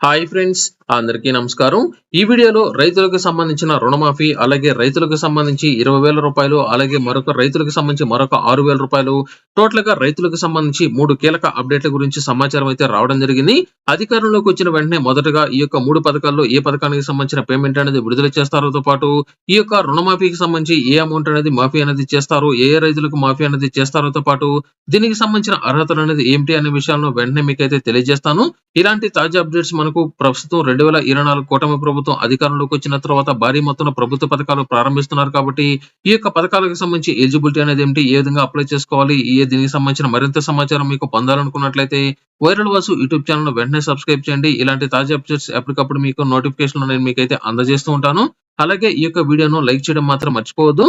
Hi friends అందరికీ నమస్కారం. ఈ వీడియోలో రైతులకు సంబంధించిన రుణమాఫీ అలాగే రైతులకు సంబంధించి ఇరవై వేల రూపాయలు అలాగే మరొక రైతులకు సంబంధించి మరొక ఆరు వేల రూపాయలు టోటల్గా రైతులకు సంబంధించి మూడు కీలక అప్డేట్ల గురించి సమాచారం అయితే రావడం జరిగింది. అధికారంలోకి వచ్చిన వెంటనే మొదటగా ఈ యొక్క మూడు పథకాల్లో ఏ పథకానికి సంబంధించిన పేమెంట్ అనేది విడుదల చేస్తారోతో పాటు ఈ యొక్క రుణమాఫీకి సంబంధించి ఏ అమౌంట్ అనేది మాఫీ అనేది చేస్తారు ఏ రైతులకు మాఫీ అనేది చేస్తారోతో పాటు దీనికి సంబంధించిన అర్హతలు అనేది ఏమిటి అనే విషయాలను వెంటనే మీకైతే తెలియజేస్తాను. ఇలాంటి తాజా అప్డేట్స్ మనకు ప్రస్తుతం రెండు వేల ఇరవై నాలుగు కూటమి ప్రభుత్వం అధికారంలోకి వచ్చిన తర్వాత భారీ మొత్తంలో ప్రభుత్వ పథకాలు ప్రారంభిస్తున్నారు కాబట్టి ఈ యొక్క పథకాలకు సంబంధించి ఎలిజిబిలిటీ అనేది ఏమిటి? ఏ విధంగా అప్లై చేసుకోవాలి? ఏ దీనికి సంబంధించిన మరింత సమాచారం మీకు పొందాలనుకున్నట్లయితే వైరల్ వాసు యూట్యూబ్ ఛానల్ వెంటనే సబ్స్క్రైబ్ చేయండి. ఇలాంటి తాజా అప్డేట్స్ ఎప్పటికప్పుడు మీకు నోటిఫికేషన్ నేను మీకైతే అందజేస్తూ ఉంటాను. అలాగే ఈ యొక్క వీడియోను లైక్ చేయడం మాత్రం మర్చిపోవద్దు.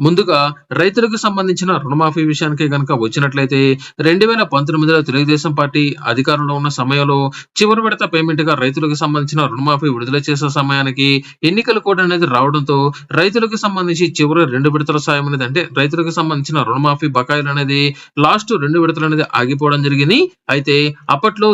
ముందుగా రైతులకు సంబంధించిన రుణమాఫీ విషయానికి గనక వచ్చినట్లయితే రెండు వేల పంతొమ్మిదిలో తెలుగుదేశం పార్టీ అధికారంలో ఉన్న సమయంలో చివరి విడత పేమెంట్గా రైతులకు సంబంధించిన రుణమాఫీ విడుదల చేసే సమయానికి ఎన్నికల కోడ్ అనేది రావడంతో రైతులకు సంబంధించి చివరి రెండు విడతల సాయం అనేది అంటే రైతులకు సంబంధించిన రుణమాఫీ బకాయిలు అనేది లాస్ట్ రెండు విడతలు అనేది ఆగిపోవడం జరిగింది. అయితే అప్పట్లో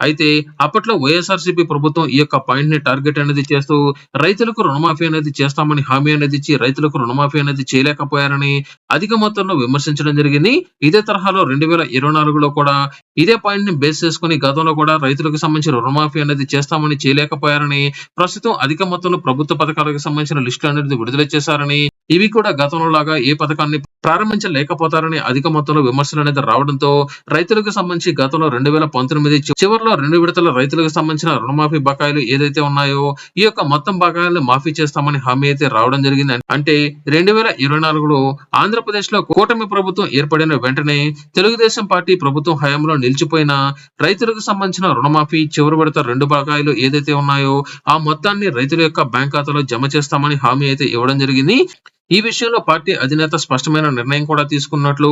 అయితే అప్పట్లో వైఎస్ఆర్సీపీ ప్రభుత్వం ఈ యొక్క పాయింట్ని టార్గెట్ అనేది చేస్తూ రైతులకు రుణమాఫీ అనేది చేస్తామని హామీ అనేది ఇచ్చి రైతులకు రుణమాఫీ అనేది చేయలేకపోయారని అధిక మొత్తంలో విమర్శించడం జరిగింది. ఇదే తరహాలో రెండు వేల ఇరవై నాలుగులో కూడా ఇదే పాయింట్ని బేస్ చేసుకుని గతంలో కూడా రైతులకు సంబంధించిన రుణమాఫీ అనేది చేస్తామని చేయలేకపోయారని ప్రస్తుతం అధిక మొత్తంలో ప్రభుత్వ పథకాలకు సంబంధించిన లిస్టులు అనేది విడుదల చేశారని ఇవి కూడా గతంలో లాగా ఏ పథకాన్ని ప్రారంభించలేకపోతారని అధిక మొత్తంలో విమర్శలు అనేది రావడంతో రైతులకు సంబంధించి గతంలో రెండు వేల పంతొమ్మిది చివరిలో గతంలో రెండు విడతల రైతులకు సంబంధించిన రుణమాఫీ బకాయిలు ఏదైతే ఉన్నాయో ఈ యొక్క మొత్తం బకాయిలను మాఫీ చేస్తామని హామీ అయితే రావడం జరిగింది. అంటే రెండు వేల ఇరవై నాలుగులో ఆంధ్రప్రదేశ్లో కూటమి ప్రభుత్వం ఏర్పడిన వెంటనే తెలుగుదేశం పార్టీ ప్రభుత్వం హయాంలో నిలిచిపోయిన రైతులకు సంబంధించిన రుణమాఫీ చివరి విడత రెండు బకాయిలు ఏదైతే ఉన్నాయో ఆ మొత్తాన్ని రైతుల యొక్క బ్యాంక్ ఖాతాలో జమ చేస్తామని హామీ అయితే ఇవ్వడం జరిగింది. ఈ విషయంలో పార్టీ అధినేత స్పష్టమైన నిర్ణయం కూడా తీసుకున్నట్లు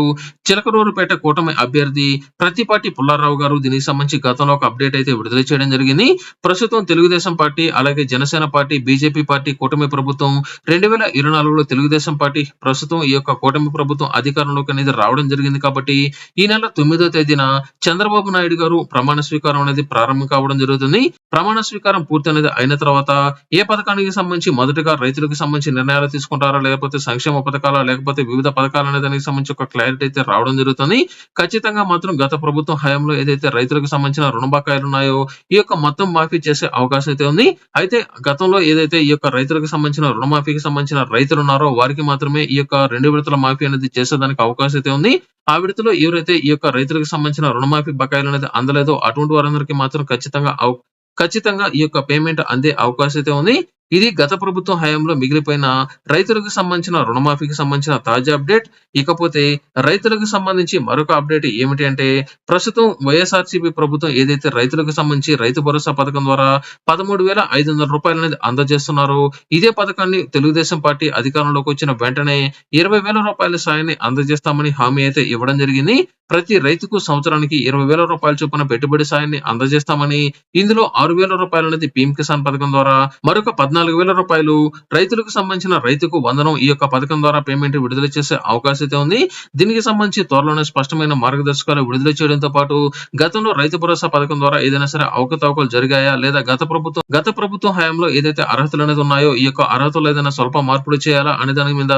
చిలకరూరుపేట కూటమి అభ్యర్థి ప్రతిపాటి పుల్లారావు గారు దీనికి సంబంధించి గతంలో ఒక అప్డేట్ అయితే విడుదల చేయడం జరిగింది. ప్రస్తుతం తెలుగుదేశం పార్టీ అలాగే జనసేన పార్టీ బీజేపీ పార్టీ కూటమి ప్రభుత్వం రెండు వేల ఇరవై నాలుగులో తెలుగుదేశం పార్టీ ప్రస్తుతం ఈ యొక్క కూటమి ప్రభుత్వం అధికారంలోకి అనేది రావడం జరిగింది కాబట్టి ఈ నెల తొమ్మిదో తేదీన చంద్రబాబు నాయుడు గారు ప్రమాణ స్వీకారం అనేది ప్రారంభం కావడం జరుగుతుంది. ప్రమాణ స్వీకారం పూర్తి అనేది అయిన తర్వాత ఏ పథకానికి సంబంధించి మొదటగా రైతులకు సంబంధించి నిర్ణయాలు తీసుకుంటారా లేకపోతే సంక్షేమ పథకాల లేకపోతే వివిధ పథకాలు అనే దానికి సంబంధించి ఒక క్లారిటీ అయితే రావడం జరుగుతుంది. ఖచ్చితంగా మాత్రం గత ప్రభుత్వం హయాంలో ఏదైతే రైతులకు సంబంధించిన రుణ బకాయిలు ఉన్నాయో ఈ యొక్క మొత్తం మాఫీ చేసే అవకాశం అయితే ఉంది. అయితే గతంలో ఏదైతే ఈ యొక్క రైతులకు సంబంధించిన రుణమాఫీకి సంబంధించిన రైతులు ఉన్నారో వారికి మాత్రమే ఈ యొక్క రెండు విడతల మాఫీ అనేది చేసేదానికి అవకాశం అయితే ఉంది. ఆ విడతలో ఎవరైతే ఈ యొక్క రైతులకు సంబంధించిన రుణమాఫీ బకాయిలు అనేది అందలేదో అటువంటి వారందరికీ మాత్రం ఖచ్చితంగా ఖచ్చితంగా ఈ యొక్క పేమెంట్ అందే అవకాశం అయితే ఉంది. ఇది గత ప్రభుత్వం హయాంలో మిగిలిపోయిన రైతులకు సంబంధించిన రుణమాఫీకి సంబంధించిన తాజా అప్డేట్. ఇకపోతే రైతులకు సంబంధించి మరొక అప్డేట్ ఏమిటి అంటే ప్రస్తుతం వైఎస్ఆర్సీపీ ప్రభుత్వం ఏదైతే రైతులకు సంబంధించి రైతు భరోసా పథకం ద్వారా పదమూడు వేల ఐదు వందల రూపాయలు అనేది అందజేస్తున్నారో ఇదే పథకాన్ని తెలుగుదేశం పార్టీ అధికారంలోకి వచ్చిన వెంటనే ఇరవై వేల రూపాయల సాయాన్ని అందజేస్తామని హామీ అయితే ఇవ్వడం జరిగింది. ప్రతి రైతుకు సంవత్సరానికి ఇరవై వేల రూపాయల చొప్పున పెట్టుబడి సాయాన్ని అందజేస్తామని ఇందులో ఆరు వేల రూపాయలు అనేది పీఎం కిసాన్ పథకం ద్వారా మరొక పద్నాలుగు వేల రూపాయలు. రైతులకు సంబంధించిన రైతుకు వందనం ఈ యొక్క పథకం ద్వారా పేమెంట్ విడుదల చేసే అవకాశం అయితే ఉంది. దీనికి సంబంధించి త్వరలోనే స్పష్టమైన మార్గదర్శకాలు విడుదల చేయడంతో పాటు గతంలో రైతు భరోసా పథకం ద్వారా ఏదైనా సరే అవకతవకలు జరిగాయా? లేదా గత ప్రభుత్వం గత ప్రభుత్వం హయాంలో ఏదైతే అర్హతలు అనేది ఉన్నాయో ఈ యొక్క అర్హతలు ఏదైనా స్వల్ప మార్పులు చేయాలా? అనే దాని మీద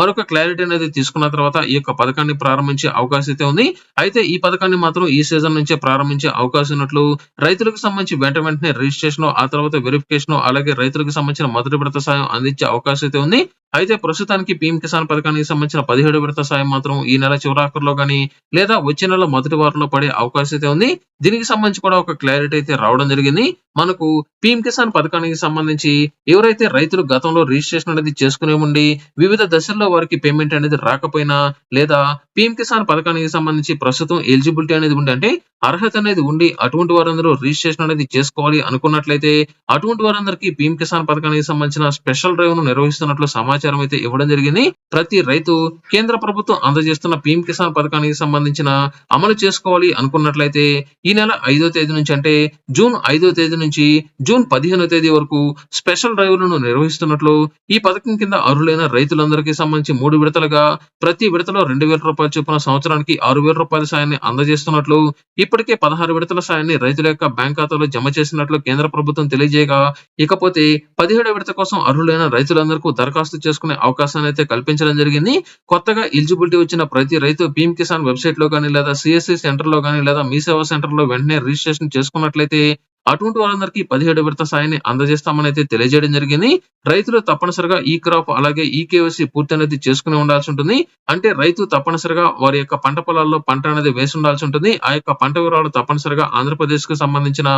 మరొక క్లారిటీ అనేది తీసుకున్న తర్వాత ఈ యొక్క పథకాన్ని ప్రారంభించే అవకాశం అయితే ఉంది. అయితే ఈ పథకాన్ని మాత్రం ఈ సీజన్ నుంచే ప్రారంభించే అవకాశం ఉన్నట్లు రైతులకు సంబంధించి వెంట వెంటనే రిజిస్ట్రేషన్ ఆ తర్వాత వెరిఫికేషన్ అలాగే రైతులకు సంబంధించిన మొదటి విడత సాయం అందించే అవకాశం అయితే ఉంది. అయితే ప్రస్తుతానికి పీఎం కిసాన్ పథకానికి సంబంధించిన పదిహేడు విడత సాయం మాత్రం ఈ నెల చివరాఖరులో గానీ లేదా వచ్చే నెల మొదటి వారంలో పడే అవకాశం అయితే ఉంది. దీనికి సంబంధించి కూడా ఒక క్లారిటీ అయితే రావడం జరిగింది. మనకు పీఎం కిసాన్ పథకానికి సంబంధించి ఎవరైతే రైతులు గతంలో రిజిస్ట్రేషన్ అనేది చేసుకునే ఉండి వివిధ దశల్లో వారికి పేమెంట్ అనేది రాకపోయినా లేదా పీఎం కిసాన్ పథకానికి సంబంధించి ప్రస్తుతం ఎలిజిబిలిటీ అనేది ఉండి అంటే అర్హత అనేది ఉండి అటువంటి వారందరూ రిజిస్ట్రేషన్ అనేది చేసుకోవాలి అనుకున్నట్లయితే అటువంటి వారందరికీ పీఎం కిసాన్ పథకానికి సంబంధించిన స్పెషల్ డ్రైవ్ను నిర్వహిస్తున్నట్లు సమాచారం సమాచారం అయితే ఇవ్వడం జరిగింది. ప్రతి రైతు కేంద్ర ప్రభుత్వం అందజేస్తున్న పీఎం కిసాన్ పథకానికి సంబంధించిన అమలు చేసుకోవాలి అనుకున్నట్లయితే ఈ నెల ఐదో తేదీ నుంచి అంటే జూన్ ఐదో తేదీ నుంచి జూన్ పదిహేనో తేదీ వరకు స్పెషల్ డ్రైవ్లను నిర్వహిస్తున్నట్లు ఈ పథకం కింద అర్హులైన రైతులందరికీ సంబంధించి మూడు విడతలుగా ప్రతి విడతలో రెండు వేల రూపాయల చొప్పున సంవత్సరానికి ఆరు వేల రూపాయల సాయాన్ని అందజేస్తున్నట్లు ఇప్పటికే పదహారు విడతల సాయాన్ని రైతుల యొక్క బ్యాంక్ ఖాతాలో జమ చేసినట్లు కేంద్ర ప్రభుత్వం తెలియజేయగా ఇకపోతే పదిహేడో విడత కోసం అర్హులైన రైతులందరికీ దరఖాస్తు చేసుకునే అవకాశాన్ని అయితే కల్పించడం జరిగింది. కొత్తగా ఎలిజిబిలిటీ వచ్చిన ప్రతి రైతు పీఎం కిసాన్ వెబ్సైట్లో కానీ లేదా సిఎస్సి సెంటర్లో కానీ లేదా మీ సేవా సెంటర్లో వెంటనే రిజిస్ట్రేషన్ చేసుకున్నట్లయితే అటువంటి వాళ్ళందరికీ పదిహేడు విడత సాయాన్ని అందజేస్తామని అయితే తెలియజేయడం జరిగింది. రైతులు తప్పనిసరిగా ఈ క్రాప్ అలాగే ఈ కేవైసీ పూర్తి అనేది చేసుకుని ఉండాల్సి ఉంటుంది. అంటే రైతు తప్పనిసరిగా వారి యొక్క పంట పొలాల్లో పంట అనేది వేసి ఉండాల్సి ఉంటుంది. ఆ యొక్క పంట వివరాలు తప్పనిసరిగా ఆంధ్రప్రదేశ్కు సంబంధించిన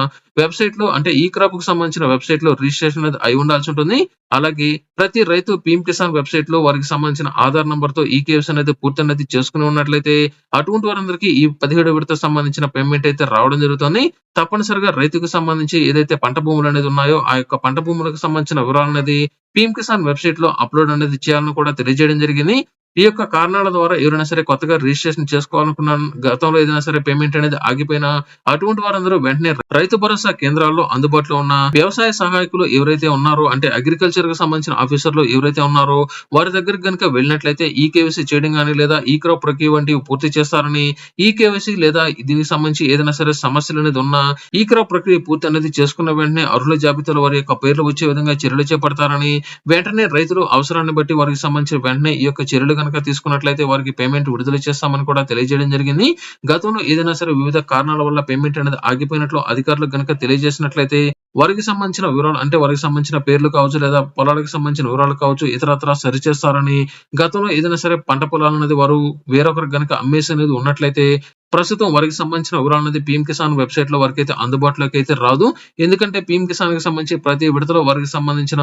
వెబ్సైట్లో అంటే ఈ క్రాప్కు సంబంధించిన వెబ్సైట్లో రిజిస్ట్రేషన్ అనేది అయి ఉండాల్సి ఉంటుంది. అలాగే ప్రతి రైతు పీఎం కిసాన్ వెబ్సైట్లో వారికి సంబంధించిన ఆధార్ నంబర్తో ఈ కేవైసీ అనేది పూర్తి అనేది చేసుకుని ఉన్నట్లయితే అటువంటి వారందరికీ ఈ పదిహేడు విడత సంబంధించిన పేమెంట్ అయితే రావడం జరుగుతుంది. తప్పనిసరిగా రైతుకు సంబంధించి ఏదైతే పంట భూములు అనేది ఉన్నాయో ఆ యొక్క పంట భూములకు సంబంధించిన వివరాలు అనేది పిఎం కిసాన్ వెబ్సైట్లో అప్లోడ్ అనేది చేయాలని కూడా తెలియజేయడం జరిగింది. ఈ యొక్క కారణాల ద్వారా ఎవరైనా సరే కొత్తగా రిజిస్ట్రేషన్ చేసుకోవాలనుకున్న గతంలో ఏదైనా సరే పేమెంట్ అనేది ఆగిపోయినా అటువంటి వారందరూ వెంటనే రైతు భరోసా కేంద్రాల్లో అందుబాటులో ఉన్న వ్యవసాయ సహాయకులు ఎవరైతే ఉన్నారో అంటే అగ్రికల్చర్కు సంబంధించిన ఆఫీసర్లు ఎవరైతే ఉన్నారో వారి దగ్గరికి కనుక వెళ్ళినట్లయితే ఈ కేవైసీ చేయడం కానీ లేదా ఈ క్రాప్ ప్రక్రియ వంటివి పూర్తి చేస్తారని ఈ కేవైసీ లేదా దీనికి సంబంధించి ఏదైనా సరే సమస్యలు అనేది ఉన్నా ఈ క్రాప్ ప్రక్రియ పూర్తి అనేది చేసుకున్న వెంటనే అర్హుల జాబితాలో వారి యొక్క పేర్లు వచ్చే విధంగా చర్యలు చేపడతారని వెంటనే రైతులు అవసరాన్ని బట్టి వారికి సంబంధించిన వెంటనే ఈ యొక్క చర్యలు కనుక తీసుకున్నట్లయితే వారికి పేమెంట్ విడుదల చేస్తామని కూడా తెలియజేయడం జరిగింది. గతంలో ఏదైనా సరే వివిధ కారణాల వల్ల పేమెంట్ అనేది ఆగిపోయినట్లు అధికారులకు కనుక తెలియజేసినట్లయితే వారికి సంబంధించిన వివరాలు అంటే వారికి సంబంధించిన పేర్లు కావచ్చు లేదా పొలాలకు సంబంధించిన వివరాలు కావచ్చు ఇతరత్ర సరిచేస్తారని గతంలో ఏదైనా సరే పంట పొలాలు అనేది వారు వేరొకరికి కనుక అమ్మేసి అనేది ఉన్నట్లయితే ప్రస్తుతం వారికి సంబంధించిన వివరాలు అనేది పీఎం కిసాన్ వెబ్సైట్లో వారికి అయితే అందుబాటులోకి అయితే రాదు. ఎందుకంటే పీఎం కిసాన్కి సంబంధించి ప్రతి విడతలో వారికి సంబంధించిన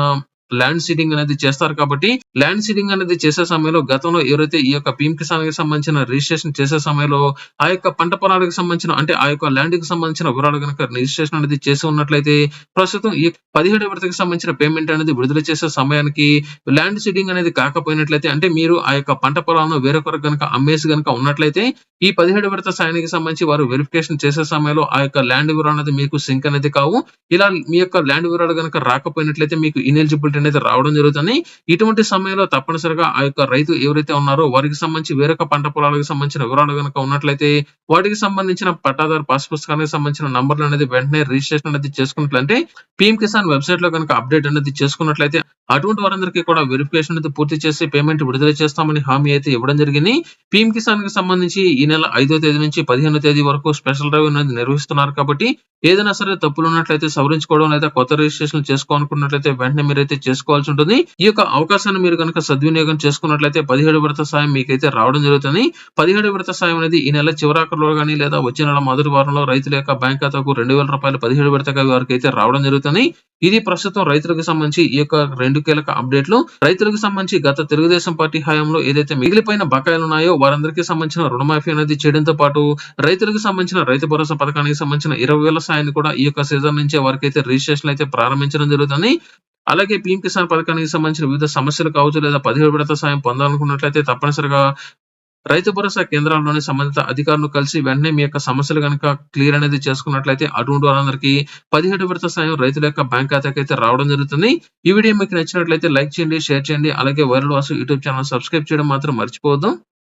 ల్యాండ్ సీడింగ్ అనేది చేస్తారు కాబట్టి ల్యాండ్ సీడింగ్ అనేది చేసే సమయంలో గతంలో ఎవరైతే ఈ యొక్క పీఎం కిసాన్కి సంబంధించిన రిజిస్ట్రేషన్ చేసే సమయంలో ఆ యొక్క పంట పొలాలకు సంబంధించిన అంటే ఆ యొక్క ల్యాండ్కి సంబంధించిన వివరాలు కనుక రిజిస్ట్రేషన్ అనేది చేసి ఉన్నట్లయితే ప్రస్తుతం ఈ పదిహేడు విడతకి సంబంధించిన పేమెంట్ అనేది విడుదల చేసే సమయానికి ల్యాండ్ సీడింగ్ అనేది కాకపోయినట్లయితే అంటే మీరు ఆ యొక్క పంట పొలాలను వేరొకరికి కనుక అమ్మేసి కనుక ఉన్నట్లయితే ఈ పదిహేడు విడత సాయానికి సంబంధించి వారు వెరిఫికేషన్ చేసే సమయంలో ఆ యొక్క ల్యాండ్ వివరాలు అనేది మీకు సింక్ అనేది కావు. ఇలా మీ యొక్క ల్యాండ్ వివరాలు కనుక రాకపోయినట్లయితే మీకు ఇనెలిజిబిలిటీ అనేది రావడం జరుగుతుంది. ఇటువంటి సమయంలో తప్పనిసరిగా ఆ యొక్క రైతు ఎవరైతే ఉన్నారో వారికి సంబంధించి వేరొక పంట పొలాలకు సంబంధించిన వివరాలు కనుక ఉన్నట్లయితే వాటికి సంబంధించిన పట్టాదారు పాస్ పుస్తకానికి సంబంధించిన నంబర్లు అనేది వెంటనే రిజిస్ట్రేషన్ అనేది చేసుకున్నట్లయితే పిఎం కిసాన్ వెబ్సైట్లో కనుక అప్డేట్ అనేది చేసుకున్నట్లయితే అటువంటి వారందరికీ కూడా వెరిఫికేషన్ అనేది పూర్తి చేసి పేమెంట్ విడుదల చేస్తామని హామీ అయితే ఇవ్వడం జరిగింది. పిఎం కిసాన్కి సంబంధించి ఈ నెల ఐదో తేదీ నుంచి పదిహేనో తేదీ వరకు స్పెషల్ డ్రైవ్ అనేది నిర్వహిస్తున్నారు కాబట్టి ఏదైనా సరే తప్పులు ఉన్నట్లయితే సవరించుకోవడం లేదా కొత్త రిజిస్ట్రేషన్ చేసుకోవాలనుకున్నట్లయితే వెంటనే మీరైతే చేసుకోవాల్సి ఉంటుంది. ఈ యొక్క అవకాశాన్ని మీరు కనుక సద్వినియోగం చేసుకున్నట్లయితే పదిహేడు విడత సాయం మీకైతే రావడం జరుగుతుంది. పదిహేడు విడత సాయం అనేది ఈ నెల చివరాఖరులో కానీ లేదా వచ్చే నెల మొదటి వారంలో రైతుల యొక్క బ్యాంక్ ఖాతాకు రెండు వేల రూపాయలు పదిహేడు విడతగా వారికి అయితే రావడం జరుగుతుంది. ఇది ప్రస్తుతం రైతులకు సంబంధించి ఈ యొక్క రెండు కీలక అప్డేట్లు. రైతులకు సంబంధించి గత తెలుగుదేశం పార్టీ హయాంలో ఏదైతే మిగిలిపోయిన బకాయిలు ఉన్నాయో వారందరికీ సంబంధించిన రుణమాఫీ అనేది చేయడంతో పాటు రైతులకు సంబంధించిన రైతు భరోసా పథకానికి సంబంధించిన ఇరవై వేల సాయాన్ని కూడా ఈ యొక్క సీజన్ నుంచే వారికి అయితే రిజిస్ట్రేషన్ అయితే ప్రారంభించడం జరుగుతుంది. అలాగే పీఎం కిసాన్ పథకానికి సంబంధించిన వివిధ సమస్యలు కావచ్చు లేదా పదిహేడు విడత సాయం పొందాలనుకున్నట్లయితే తప్పనిసరిగా రైతు భరోసా కేంద్రాల్లోని సంబంధిత అధికారులను కలిసి వెంటనే మీ యొక్క సమస్యలు కనుక క్లియర్ అనేది చేసుకున్నట్లయితే అటువంటి వారందరికీ పదిహేడు విడత సాయం రైతుల యొక్క బ్యాంక్ ఖాతాకి అయితే రావడం జరుగుతుంది. ఈ వీడియో మీకు నచ్చినట్లయితే లైక్ చేయండి షేర్ చేయండి అలాగే viral Vasu YouTube channel subscribe చేయడం మాత్రం మర్చిపోవద్దు.